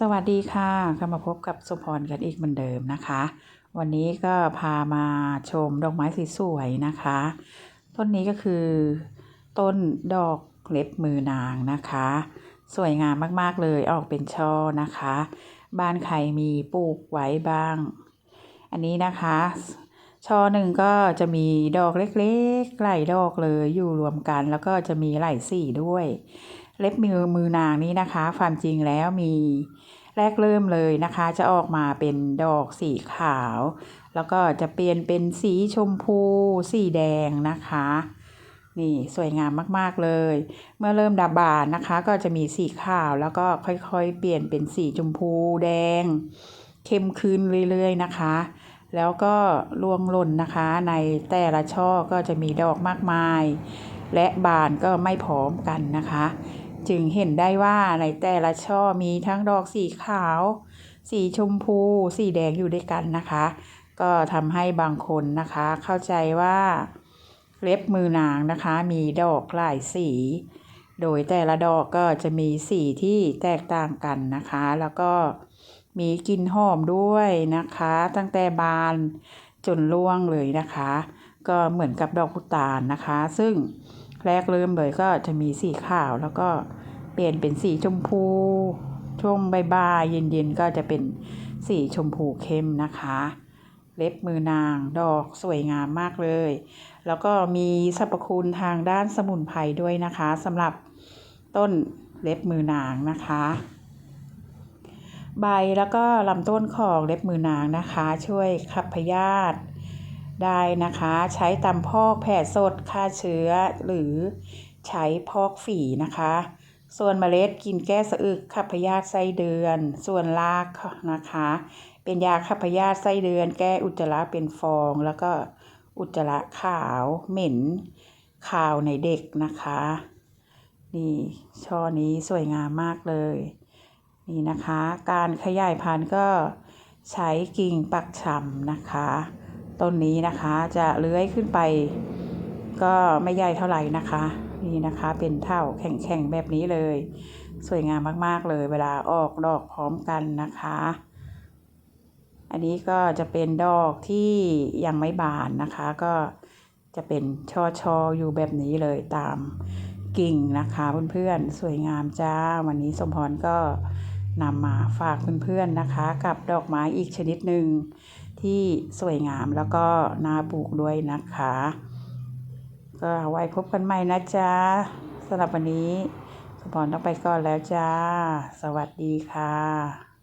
สวัสดีค่ะกลับมาพบกับสุพรกันอีกเหมือนเดิมนะคะ วันนี้ก็พามาชมดอกไม้สวยนะคะ ต้นนี้ก็คือ ต้นดอกเล็บมือนางนะคะ สวยงามมากๆเลยออกเป็นช่อนะคะ บ้านใครมีปลูกไว้บ้าง อันนี้นะคะ ช่อหนึ่งก็จะมีดอกเล็กๆหลายดอกเลยอยู่รวมกัน แล้วก็จะมีหลายสีด้วย เล็บมือมือนางนี้นะคะ ความจริงแล้วมีแรกเริ่มเลยนะคะ จะออกมาเป็นดอกสีขาว แล้วก็จะเปลี่ยนเป็นสีชมพู สีแดงนะคะ นี่สวยงามมากๆเลย เมื่อเริ่มดับบานนะคะ ก็จะมีสีขาวแล้วก็ค่อยๆ เปลี่ยนเป็นสีชมพูแดง เข้มขึ้นเรื่อยๆนะคะ แล้วก็รวงหล่นนะคะ ในแต่ละช่อก็จะมีดอกมากมาย และบานก็ไม่พร้อมกันนะคะ จึงเห็นได้ว่าในแต่ละช่อมีทั้งดอกสีขาว สีชมพู สีแดงอยู่ด้วยกันนะคะ ก็ทำให้บางคนนะคะ เข้าใจว่าเล็บมือนางนะคะ มีดอกหลายสี โดยแต่ละดอกก็จะมีสีที่แตกต่างกันนะคะ แล้วก็มีกลิ่นหอมด้วยนะคะ ตั้งแต่บานจนร่วงเลยนะคะ ก็เหมือนกับดอกพุตานนะคะ ซึ่ง แรกเริ่มเลยก็จะมีสีขาวแล้วก็เปลี่ยนเป็นสีชมพู ช่วงบ่ายๆเย็นๆก็จะเป็นสีชมพูเข้มนะคะ เล็บมือนางดอกสวยงามมากเลย แล้วก็มีสรรพคุณทางด้านสมุนไพรด้วยนะคะสำหรับต้นเล็บมือนางนะคะ ใบแล้วก็ลำต้นของเล็บมือนางนะคะ ช่วยขับพยาธิ ได้นะคะ ใช้ตำพอกแผลสดฆ่าเชื้อ หรือใช้พอกฝีนะคะ ส่วนเมล็ดกินแก้สะอึกขับพยาธิไส้เดือน ส่วนรากนะคะ เป็นยาขับพยาธิไส้เดือน แก้อุจจาระเป็นฟอง แล้วก็อุจจาระขาวเหม็นขาวในเด็กนะคะนี่ช่อนี้สวยงามมากเลยนี่นะคะ การขยายพันธุ์ก็ใช้กิ่งปักฉ่ำนะคะ ต้นนี้นะคะจะเลื้อยขึ้นไป ก็ไม่ใหญ่เท่าไหร่นะคะ นี่นะคะเป็นเท่าแข็งๆแบบนี้เลย สวยงามมากๆเลยเวลาออกดอกพร้อมกันนะคะ อันนี้ก็จะเป็นดอกที่ยังไม่บานนะคะ ก็จะเป็นช่อชออยู่แบบนี้เลยตามกิ่งนะคะเพื่อนๆสวยงามจ้า วันนี้สมพรก็ นำมาฝากเพื่อนๆนะคะ กับดอกไม้อีกชนิดหนึ่งที่สวยงามแล้วก็น่าปลูกด้วยนะคะ ก็ไว้พบกันใหม่นะจ๊ะสำหรับวันนี้สปอนต้องไปก่อนแล้วจ้า สวัสดีค่ะ